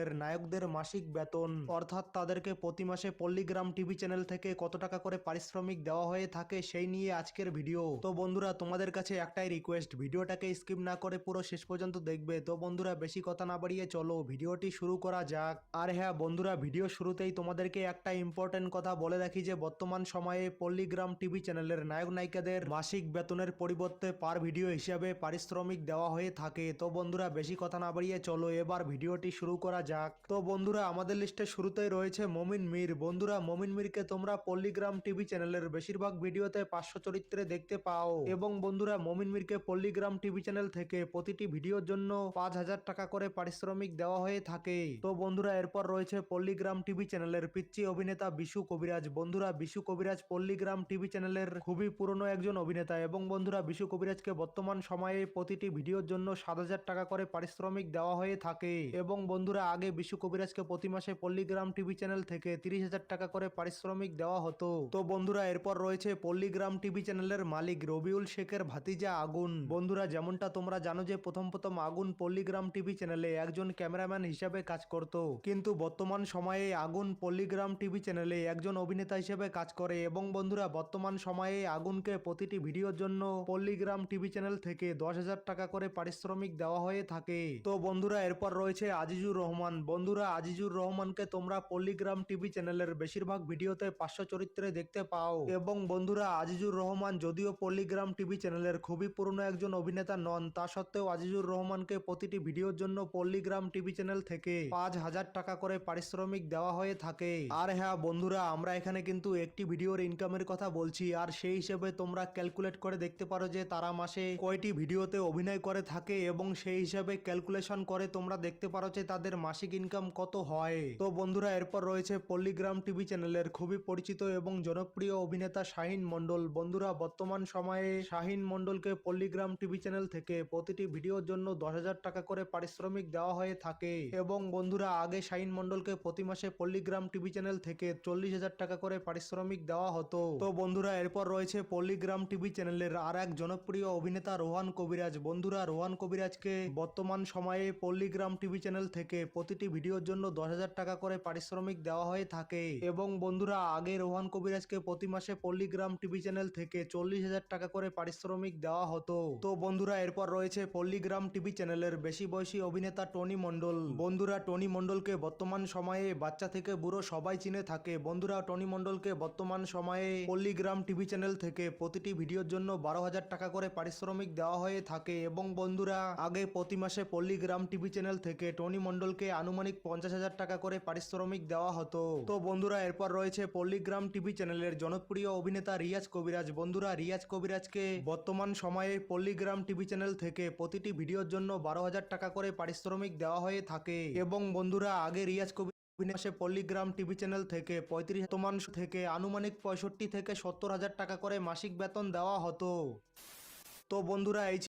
এর নায়কদের মাসিক বেতন। অর্থাৎ তাদেরকে প্রতি মাসে পল্লীগ্রাম টিভি চ্যানেল থেকে কত টাকা করে পারিশ্রমিক দেওয়া হয়ে থাকে সেই নিয়ে আজকের ভিডিও। তো বন্ধুরা, তোমাদের কাছে একটাই রিকোয়েস্ট ভিডিওটাকে স্কিপ না করে পুরো শেষ পর্যন্ত দেখবে। তো বন্ধুরা, বেশি কথা না বাড়িয়ে চলো, ভিডিওটি শুরু করা যাক। আর হ্যাঁ বন্ধুরা, ভিডিও শুরুতেই তোমাদেরকে একটা ইম্পর্টেন্ট কথা বলে রাখি যে, বর্তমান সময়ে পল্লীগ্রাম টিভি চ্যানেলের নায়ক নায়িকাদের মাসিক বেতনের পরিবর্তে পার ভিডিও হিসাবে পারিশ্রমিক দেওয়া হয়ে থাকে। তো বন্ধুরা, বেশি কথা না বাড়িয়ে চলো, এবার ভিডিওটি শুরু করা যাক। তো বন্ধুরা, আমাদের লিস্টে শুরুতেই রয়েছে মমিন মির। বন্ধুরা, মমিন মিরকে তোমরা পল্লীগ্রাম টিভি চ্যানেলের বেশিরভাগ ভিডিওতে পাঁচশো চরিত্রে দেখতে পাও। এবং বন্ধুরা, মমিন মিরকে পল্লীগ্রাম টিভি চ্যানেল থেকে প্রতিটি ভিডিওর জন্য পাঁচ হাজার টাকা করে পারিশ্রমিক দেওয়া হয়ে থাকে। তো বন্ধুরা, এরপর রয়েছে পল্লীগ্রাম টিভি চ্যানেলের পিচ্চি অভিনেতা বিশু কবিরাজ। বন্ধুরা, বিশু কবিরাজ পল্লীগ্রাম টিভি চ্যানেলের খুবই পুরনো একজন অভিনেতা। এবং বন্ধুরা, বিশু কবিরাজকে বর্তমান সময়ে প্রতিটি ভিডিওর জন্য সাত হাজার টাকা করে পারিশ্রমিক দেওয়া হয়ে থাকে। এবং বন্ধুরা আগে বিশু কবিরাজকে প্রতি মাসে পল্লীগ্রাম টিভি চ্যানেল থেকে তিরিশ হাজার টাকা করে পারিশ্রমিক দেওয়া হতো। তো বন্ধুরা, এরপর রয়েছে পল্লীগ্রাম টিভি চ্যানেলের মালিক রবিউল শেখের ভাতিজা আগুন। বন্ধুরা, যেমনটা তোমরা জানো যে প্রথম প্রথম আগুন পল্লীগ্রাম টিভি চ্যানেলে একজন ক্যামেরাম্যান হিসাবে কাজ করত। কিন্তু বর্তমান সময়ে আগুন পল্লীগ্রাম টিভি চ্যানেলে একজন অভিনেতা হিসেবে কাজ করে এবং বন্ধুরা, বর্তমান সময়ে আগুনকে প্রতিটি ভিডিওর জন্য পল্লীগ্রাম টিভি চ্যানেল থেকে দশ হাজার টাকা করে পারিশ্রমিক দেওয়া হয়ে থাকে। তো বন্ধুরা, এরপর রয়েছে আজিজুর রহমান। বন্ধুরা, আজিজুর রহমানকে তোমরা পল্লীগ্রাম টিভি চ্যানেলের বেশিরভাগ ভিডিওতে পাঁচশো চরিত্রে দেখতে পাও। এবং বন্ধুরা, আজিজুর রহমান যদিও পল্লীগ্রাম টিভি চ্যানেলের খুবই পুরনো একজন অভিনেতা নন, তা সত্ত্বেও আজিজুর রহমানকে প্রতিটি ভিডিওর জন্য পল্লীগ্রাম টিভি চ্যানেল থেকে পাঁচ হাজার টাকা করে পারিশ্রমিক দেওয়া হয়ে থাকে। আর হ্যাঁ বন্ধুরা, আমরা এখানে কিন্তু একটি ভিডিওর ইনকামের কথা বলছি। আর সেই হিসেবে তোমরা ক্যালকুলেট করে দেখতে পারো যে তারা মাসে কয়টি ভিডিওতে অভিনয় করে থাকে এবং সেই হিসাবে ক্যালকুলেশন করে তোমরা দেখতে পারো যে তাদের মাসিক ইনকাম কত হয়? তো বন্ধুরা, এরপর রয়েছে পল্লীগ্রাম টিভি চ্যানেলের খুবই পরিচিত এবং জনপ্রিয় অভিনেতা শাহিন মণ্ডল। বন্ধুরা, বর্তমান সময়ে শাহিন মণ্ডলকে পল্লীগ্রাম টিভি চ্যানেল থেকে প্রতিটি ভিডিওর জন্য দশ হাজার টাকা করে পারিশ্রমিক দেওয়া হয়ে থাকে। এবং বন্ধুরা, আগে শাহিন মণ্ডলকে প্রতি মাসে পল্লীগ্রাম টিভি চ্যানেল থেকে চল্লিশ হাজার টাকা করে পারিশ্রমিক দেওয়া হতো। তো বন্ধুরা, এরপর রয়েছে পল্লীগ্রাম টিভি চ্যানেলের আর এক জনপ্রিয় অভিনেতা রোহান কবিরাজ। বন্ধুরা, রোহান কবিরাজকে বর্তমান সময়ে পল্লীগ্রাম টিভি চ্যানেল থেকে প্রতিটি ভিডিওর জন্য দশ হাজার টাকা করে পারিশ্রমিক দেওয়া হয়ে থাকে। এবং বন্ধুরা, আগে রোহান কবিরাজকে প্রতি মাসে পল্লীগ্রাম টিভি চ্যানেল থেকে চল্লিশ হাজার টাকা করে পারিশ্রমিক দেওয়া হতো। তো বন্ধুরা, এরপর রয়েছে পল্লীগ্রাম টিভি চ্যানেলের বেশি বয়সী অভিনেতা টনি মণ্ডল। বন্ধুরা, টনি মণ্ডলকে বর্তমান সময়ে বাচ্চা থেকে বুড়ো সবাই চিনে থাকে। বন্ধুরা, টনি মণ্ডলকে বর্তমান সময়ে পল্লীগ্রাম টিভি চ্যানেল থেকে প্রতিটি ভিডিওর জন্য বারো হাজার টাকা করে পারিশ্রমিক দেওয়া হয়ে থাকে। এবং বন্ধুরা, আগে প্রতি মাসে পল্লীগ্রাম টিভি চ্যানেল থেকে টনি মণ্ডলকে আনুমানিক পঞ্চাশ হাজার টাকা করে পারিশ্রমিক দেওয়া হতো। তো বন্ধুরা, এরপর রয়েছে পল্লীগ্রাম টিভি চ্যানেলের জনপ্রিয় অভিনেতা রিয়াজ কবিরাজ। বন্ধুরা, রিয়াজ কবিরাজকে বর্তমান সময়ে পল্লীগ্রাম টিভি চ্যানেল থেকে প্রতিটি ভিডিওর জন্য বারো হাজার টাকা করে পারিশ্রমিক দেওয়া হয়ে থাকে। এবং বন্ধুরা, আগে রিয়াজ কবির মাসে পল্লীগ্রাম টিভি চ্যানেল থেকে পঁয়ত্রিশ বর্তমান থেকে আনুমানিক পঁয়ষট্টি থেকে সত্তর হাজার টাকা করে মাসিক বেতন দেওয়া হতো। তো বন্ধুরা, এই